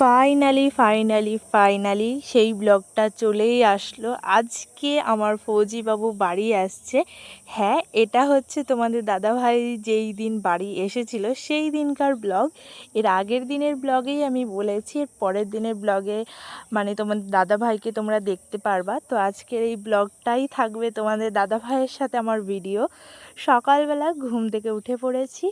Finally finally finally সেই ব্লগটা চলেই আসলো। আজকে আমার ফৌজি বাবু বাড়ি আসছে। হ্যাঁ এটা হচ্ছে তোমাদের দাদাভাই যেই দিন বাড়ি এসেছিল, সেই দিনকার ব্লগ। এর আগের দিনের ব্লগেই আমি বলেছি, এর পরের দিনের ব্লগে মানে তোমাদের দাদাভাইকে তোমরা দেখতে পারবা। তো আজকের এই ব্লগটাই থাকবে তোমাদের দাদাভাইয়ের সাথে আমার ভিডিও। সকালবেলা ঘুম থেকে উঠে পড়েছি।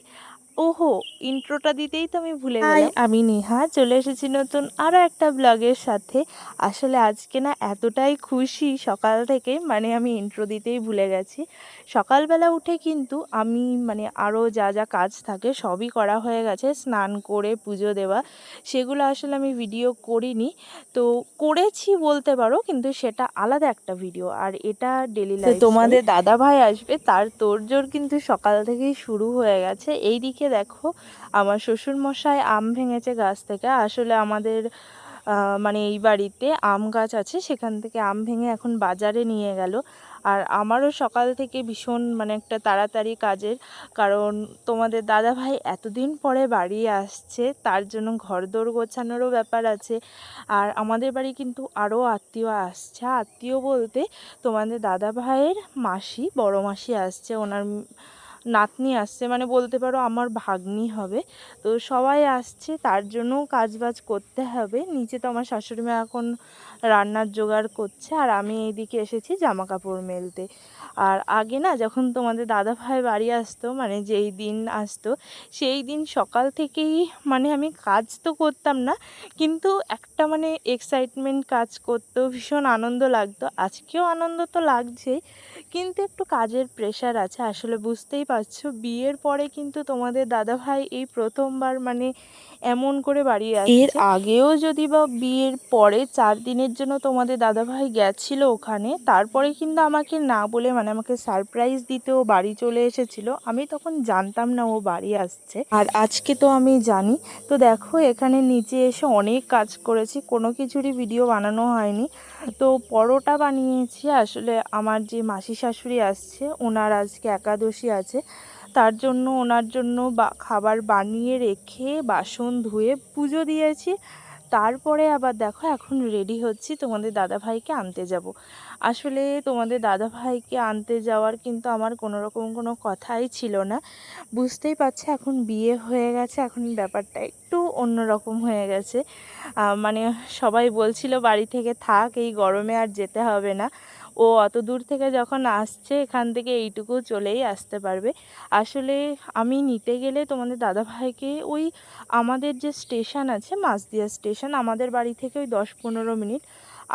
ওহো ইন্ট্রোটা দিতেই তো আমি ভুলে গেলাম। আমি নেহা চলে এসেছি নতুন আরও একটা ব্লগের সাথে। আসলে আজকে না এতটাই খুশি সকাল থেকে মানে আমি ইন্ট্রো দিতেই ভুলে গেছি। সকালবেলা উঠে কিন্তু আমি মানে আরও যা যা কাজ থাকে সবই করা হয়ে গেছে স্নান করে পুজো দেওয়া সেগুলো আসলে আমি ভিডিও করিনি। তো করেছি বলতে পারো কিন্তু সেটা আলাদা একটা ভিডিও আর এটা ডেলি লাইফ তোমাদের দাদা ভাই আসবে তার তোড়জোড় কিন্তু সকাল থেকেই শুরু হয়ে গেছে। এইদিকে দেখো, আমার শ্বশুর মশাই আম ভেঙেছে গাছ থেকে। আসলে আমাদের মানে এই বাড়িতে আম গাছ আছে, সেখান থেকে আম ভেঙে এখন বাজারে নিয়ে গেল। আর আমারও সকাল থেকে ভীষণ মানে একটা তাড়াতাড়ি কাজের। কারণ তোমাদের দাদা ভাই এতদিন পরে বাড়ি আসছে, তার জন্য ঘরদোর গোছানোরও ব্যাপার আছে। আর আমাদের বাড়ি কিন্তু আরও আত্মীয় আসছে। আত্মীয় বলতে তোমাদের দাদা ভাইয়ের মাসি, বড় মাসি আসছে। ওনার নাতনি আসছে মানে বলতে পারো আমার ভাগ্নি হবে। তো সবাই আসছে, তার জন্য কাজ বাজ করতে হবে। নিচে তো আমার শাশুড়ি মা এখন রান্নার জোগাড় করছে, আর আমি এইদিকে এসেছি জামা কাপড় মেলতে। আর আগে না যখন তোমাদের দাদা ভাই বাড়ি আসতো মানে যেই দিন আসতো, সেই দিন সকাল থেকেই মানে আমি কাজ তো করতাম না, কিন্তু একটা মানে এক্সাইটমেন্ট কাজ করতো ভীষণ আনন্দ লাগতো। আজকেও আনন্দ তো লাগছেই, কিন্তু একটু কাজের প্রেশার আছে, আসলে বুঝতেই পারছ বিয়ের পরে কিন্তু তোমাদের দাদাভাই এই প্রথমবার মানে এমন করে বাড়ি আসছে। এর আগেও যদি বা বিয়ের পরে চার দিনের জন্য তোমাদের দাদাভাই গেছিল ওখানে তারপরে কিন্তু আমাকে না বলে মানে আমাকে সারপ্রাইজ দিতেও বাড়ি চলে এসেছিল। আমি তখন জানতাম না ও বাড়ি আসছে। আর আজকে তো আমি জানি। তো দেখো এখানে নিচে এসে অনেক কাজ করেছি। কোনো কিছুরই ভিডিও বানানো হয়নি। তো পরোটা বানিয়েছি। আসলে আমার যে মাসি শাশুড়ি আসছে ওনার আজকে একাদশী আছে। তার জন্য, ওনার জন্য বা, খাবার বানিয়ে রেখে বাসন ধুয়ে পুজো দিয়েছি। তারপরে আবার দেখো, এখন রেডি হচ্ছি তোমাদের দাদাভাইকে আনতে যাব। আসলে তোমাদের দাদাভাইকে আনতে যাওয়ার কিন্তু আমার কোনো রকম কোনো কথাই ছিল না। বুঝতেই পারছে, এখন বিয়ে হয়ে গেছে, এখন ব্যাপারটা একটু অন্যরকম হয়ে গেছে। মানে সবাই বলছিল, বাড়ি থেকে থাক, এই গরমে আর যেতে হবে না। ও অত দূর থেকে যখন আসছে, এখান থেকে এইটুকু চলেই আসতে পারবে। আসলে আমি নিতে গেলে তোমাদের দাদাভাইকে ওই আমাদের যে স্টেশন আছে মাঝদিয়া স্টেশন, আমাদের বাড়ি থেকে ওই দশ পনেরো মিনিট,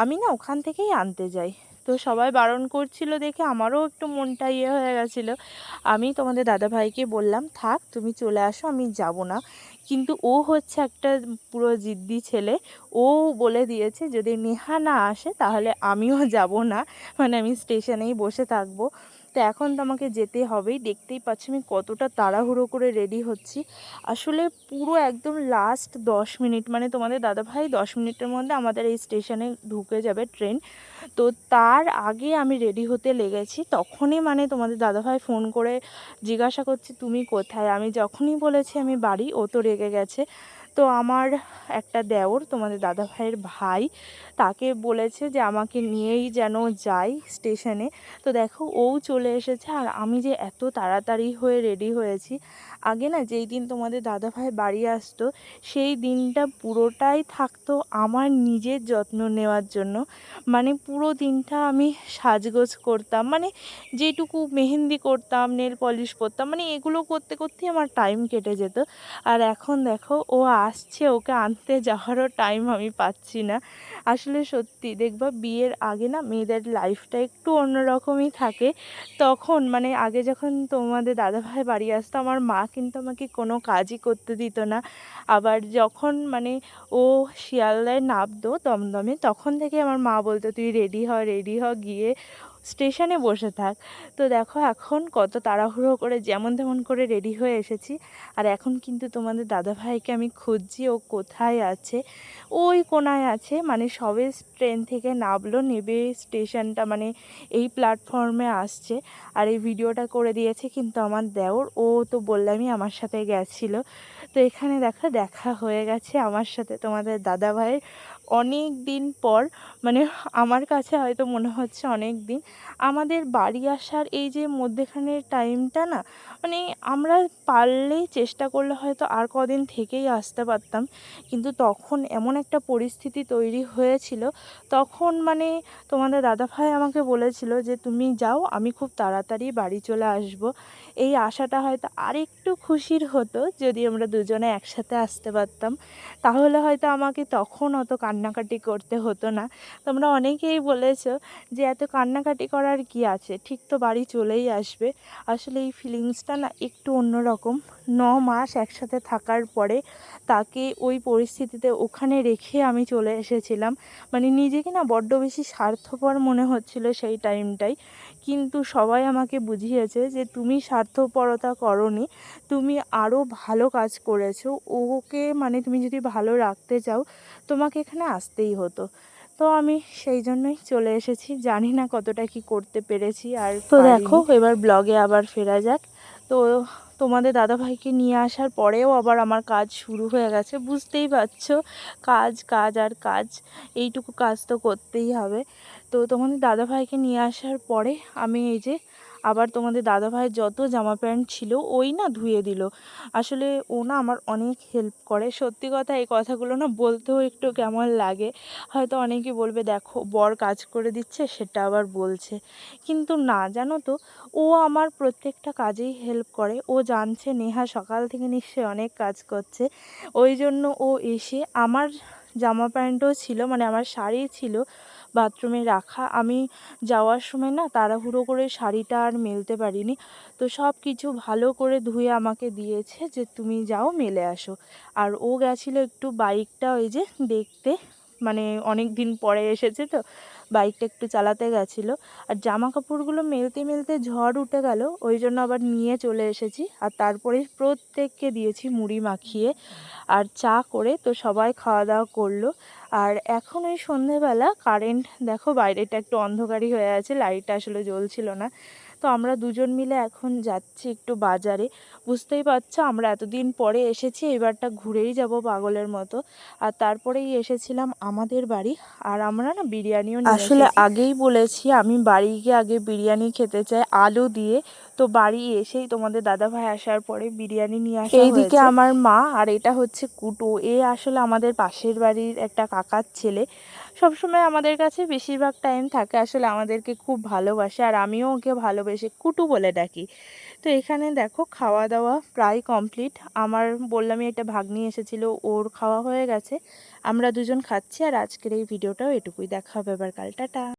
আমি না ওখান থেকেই আনতে যাই। তো সবাই বারণ করছিল দেখে আমারও একটু মনটা ইয়ে হয়ে গেছিল। আমি তোমাদের দাদা ভাইকে বললাম, থাক, তুমি চলে আসো, আমি যাব না। কিন্তু ও হচ্ছে একটা পুরো জিদ্দি ছেলে। ও বলে দিয়েছে, যদি নেহা না আসে, তাহলে আমিও যাব না। মানে আমি স্টেশনেই বসে থাকব। তো এখন তো আমাকে যেতে হবেই। দেখতেই পাচ্ছি আমি কতটা তাড়াহুড়ো করে রেডি হচ্ছি। আসলে পুরো একদম লাস্ট দশ মিনিট মানে তোমাদের দাদাভাই দশ মিনিটের মধ্যে আমাদের এই স্টেশনে ঢুকে যাবে ট্রেন তো তার আগে আমি রেডি হতে লেগেছি। তখনই মানে তোমাদের দাদাভাই ফোন করে জিজ্ঞাসা করছি, তুমি কোথায়? আমি যখনই বলেছি আমি বাড়ি, ও তো রেগে গেছে। তো আমার একটা দেওর, তোমাদের দাদাভাইয়ের ভাই, তাকে বলেছে যে আমাকে নিয়েই যেন যাই স্টেশনে। তো দেখো, ও চলে এসেছে আর আমি যে এত তাড়াতাড়ি হয়ে রেডি হয়েছি আগে না যেই দিন তোমাদের দাদাভাই বাড়ি আসতো, সেই দিনটা পুরোটাই থাকতো আমার নিজের যত্ন নেওয়ার জন্য। মানে পুরো দিনটা আমি সাজগোজ করতাম। মানে যেটুকু মেহেন্দি করতাম, নেল পলিশ করতাম মানে এগুলো করতে করতেই আমার টাইম কেটে যেত। আর এখন দেখো, ও আসছে, ওকে আনতে যাওয়ারও টাইম আমি পাচ্ছি না। আসলে সত্যি দেখবা, বিয়ের আগে না মেয়েদের লাইফটা একটু অন্যরকমই থাকে। তখন মানে আগে যখন তোমাদের দাদাভাই বাড়ি আসতো, আমার মা কিন্তু আমাকে কোনো কাজই করতে দিত না। আবার যখন মানে ও শিয়ালদায় নামতো দমদমে, তখন থেকে আমার মা বলতো, তুই রেডি হ রেডি হ, গিয়ে স্টেশনে বসে থাক। তো দেখো এখন কত তাড়াহুড়ো করে যেমন তেমন করে রেডি হয়ে এসেছি। আর এখন কিন্তু তোমাদের দাদাভাইকে আমি খুঁজছি, ও কোথায় আছে? ওই কোনায় আছে মানে সবে ট্রেন থেকে নামলো, নেবে স্টেশনটা মানে এই প্ল্যাটফর্মে আসছে। আর এই ভিডিওটা করে দিয়েছে কিন্তু আমার দেওর, ও তো বললামই আমার সাথে গেছিল। তো এখানে দেখো, দেখা হয়ে গেছে আমার সাথে তোমাদের দাদা ভাইয়ের অনেক দিন পর মানে আমার কাছে হয়তো মনে হচ্ছে অনেক দিন আমাদের বাড়ি আসার এই যে মধ্যেখানের টাইমটা না মানে আমরা পারলেই চেষ্টা করলে হয়তো আর কদিন থেকেই আসতে পারতাম, কিন্তু তখন এমন একটা পরিস্থিতি তৈরি হয়েছিল। তখন মানে তোমাদের দাদাভাই আমাকে বলেছিল যে, তুমি যাও, আমি খুব তাড়াতাড়ি বাড়ি চলে আসব। এই আশাটা হয়তো আরেকটু খুশির হতো, যদি আমরা দুজনে একসাথে আসতে পারতাম। তাহলে হয়তো আমাকে তখন অত কান্নাকাটি করতে হতো না। তোমরা অনেকেই বলেছ যে, এত কান্নাকাটি করার কি আছে? ঠিক তো বাড়ি চলেই আসবে। আসলে এই ফিলিংসটা না একটু অন্যরকম। ন মাস একসাথে থাকার পরে তাকে ওই পরিস্থিতিতে ওখানে রেখে আমি চলে এসেছিলাম। মানে নিজেকে না বড্ড বেশি স্বার্থপর মনে হচ্ছিল সেই টাইমটাই কিন্তু সবাই আমাকে বুঝিয়েছে যে, তুমি স্বার্থপরতা করনি। তুমি আরও ভালো কাজ করেছ। ওকে মানে তুমি যদি ভালো রাখতে চাও, তোমাকে এখানে আসতেই হতো। তো আমি সেই জন্যই চলে এসেছি। জানি না কতটা কি করতে পেরেছি আর তো দেখো এবার ব্লগে আবার ফেরা যাক। তো তোমাদের দাদাভাইকে নিয়ে আসার পরেও আবার আমার কাজ শুরু হয়ে গেছে। বুঝতেই পারছ কাজ কাজ আর কাজ এইটুকু কাজ তো করতেই হবে। তো তোমাদের দাদাভাইকে নিয়ে আসার পরে আমি এই যে আবার তোমাদের দাদা দাদাভাইয়ের যত জামা প্যান্ট ছিল ওই না ধুয়ে দিল। আসলে ও না আমার অনেক হেল্প করে। সত্যি কথা এই কথাগুলো না বলতেও একটু কেমন লাগে। হয়তো অনেকে বলবে, দেখো, বর কাজ করে দিচ্ছে, সেটা আবার বলছে। কিন্তু না, জানো তো, ও আমার প্রত্যেকটা কাজেই হেল্প করে। ও জানছে, নেহা সকাল থেকে নিশ্চয়ই অনেক কাজ করছে। ওই জন্য ও এসে আমার জামা প্যান্টও ছিল মানে আমার শাড়ি ছিল, বাথরুমে রাখা। আমি যাওয়ার সময় না তাড়াহুড়ো করে শাড়িটা আর মেলতে পারিনি। তো সব কিছু ভালো করে ধুয়ে আমাকে দিয়েছে যে, তুমি যাও, মেলে আসো। আর ও গেছিল একটু বাইকটা ওই যে দেখতে। মানে অনেক দিন পরে এসেছে তো, বাইকটা একটু চালাতে গেছিল। আর জামা কাপড়গুলো মেলতে মেলতে ঝড় উঠে গেল, ওই জন্য আবার নিয়ে চলে এসেছি। আর তারপরে প্রত্যেককে দিয়েছি মুড়ি মাখিয়ে আর চা করে, তো সবাই খাওয়া দাওয়া করল। আর এখন ওই সন্ধেবেলা কারেন্ট, দেখো বাইরেটা একটু অন্ধকারই হয়ে আছে, লাইটটা আসলে জ্বলছিল না। তো আমরা দুজন মিলে এখন যাচ্ছি একটু বাজারে। বুঝতেই পারছ আমরা এতদিন পরে এসেছি এবারটা ঘুরেই যাব পাগলের মতো। আর তারপরেই এসেছিলাম আমাদের বাড়ি আর আমরা না বিরিয়ানিও আসলে আগেই বলেছি আমি বাড়ি গিয়ে আগে বিরিয়ানি খেতে চাই আলু দিয়ে। তো বাড়ি এসেই তোমাদের দাদাভাই আসার পরে বিরিয়ানি নিয়ে আসা এইদিকে আমার মা আর এটা হচ্ছে কুটু। এ আসলে আমাদের পাশের বাড়ির একটা কাকার ছেলে। সবসময় আমাদের কাছে বেশিরভাগ টাইম থাকে আসলে আমাদেরকে খুব ভালোবাসে আর আমিও ওকে ভালোবেসে কুটু বলে ডাকি। তো এখানে দেখো খাওয়া দাওয়া প্রায় কমপ্লিট আমার বললামই এটা ভাগ্নি এসেছিল, ওর খাওয়া হয়ে গেছে। আমরা দুজন খাচ্ছি আর আজকের এই ভিডিওটাও এটুকুই। দেখা হবে এবার কাল। টাটা।